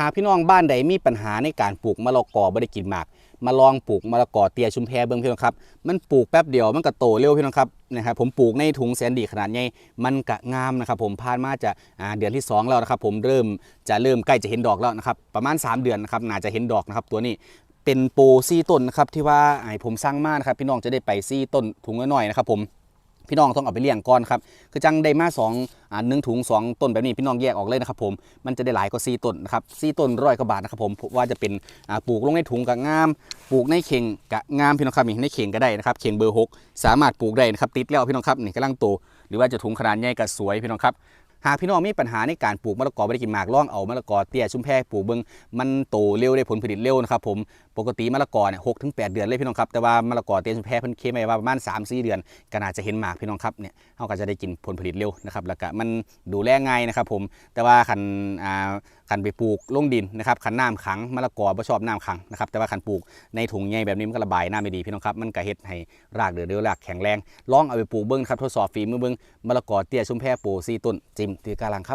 หากพี่น้องบ้านใดมีปัญหาในการปลูกมะละกอบ่ได้กินหมากมาลองปลูกมะละกอเตียชุมแพเบิ่งพี่น้องครับ มันปลูกแป๊บเดียวมันก็โตเร็วพี่น้องครับนะครับผมปลูกในถุงแสนดีขนาดใหญ่มันก็งามนะครับผมผ่านมาจะาเดือนที่ 2 แล้วนะครับผมเริ่มจะเริ่มใกล้จะเห็นดอกแล้วนะครับประมาณ 3 เดือนนะครับน่าจะเห็นดอกนะครับตัวนี้เป็นโปซี่ต้นนะครับที่ว่าไอผมสร้างมานะครับพี่น้องจะได้ไปซี่ต้นถุงน้อยๆนะครับผม พี่น้องต้องเอาไปเลี้ยงก่อนครับ คือจังได้มาสองอ่าหนึ่งถุงสองต้นแบบนี้พี่น้องแยกออกเลยนะครับผม มันจะได้หลายกว่า4ต้นนะครับสีต้นร้อยกว่าบาทนะครับผม ว่าจะเป็นอ่าปลูกลงในถุงกับงาม ปลูกในเข่งกะงามพี่น้องครับนี่ในเข่งก็ได้นะครับ เข่งเบอร์ 6 สามารถปลูกได้นะครับ ติดแล้วพี่น้องครับนี่กำลังโต หรือว่าจะถุงขนาดใหญ่ก็สวยพี่น้องครับ หากพี่น้องมีปัญหาในการปลูกมะละกอไม่ได้กินหมากล่องเอามะละกอเตี้ยชุ่มแพปลูกเบิ้งมันโตเร็วได้ผลผลิตเร็วนะครับผมปกติมะละกอเนี่ยหกถึงแปดเดือนเลยพี่น้องครับแต่ว่ามะละกอเตี้ยชุ่มแพเพิ่นเคลมไว้ว่าประมาณสามสี่เดือนก็น่าจะเห็นหมากพี่น้องครับเนี่ยเราก็จะได้กินผลผลิตเร็วนะครับแล้วก็มันดูแลง่ายนะครับผมแต่ว่าขันอ่าขันไปปลูกลงดินนะครับขันน้ำขังมะละกอบ่ชอบน้ำขังนะครับแต่ว่าขันปลูกในถุงใหญ่แบบนี้มันก็ระบายน้ำไม่ดีพี่น้องครับมันก็เฮ็ดให้รากเดือดเดือรากแข็งแรงลองเอาไปปลูกเบิ้งครับทดสอบฝีมือเบิ้งมะละกอเตี้ยชุ่มแพโปรซีต้นจิมตีกาลังครับ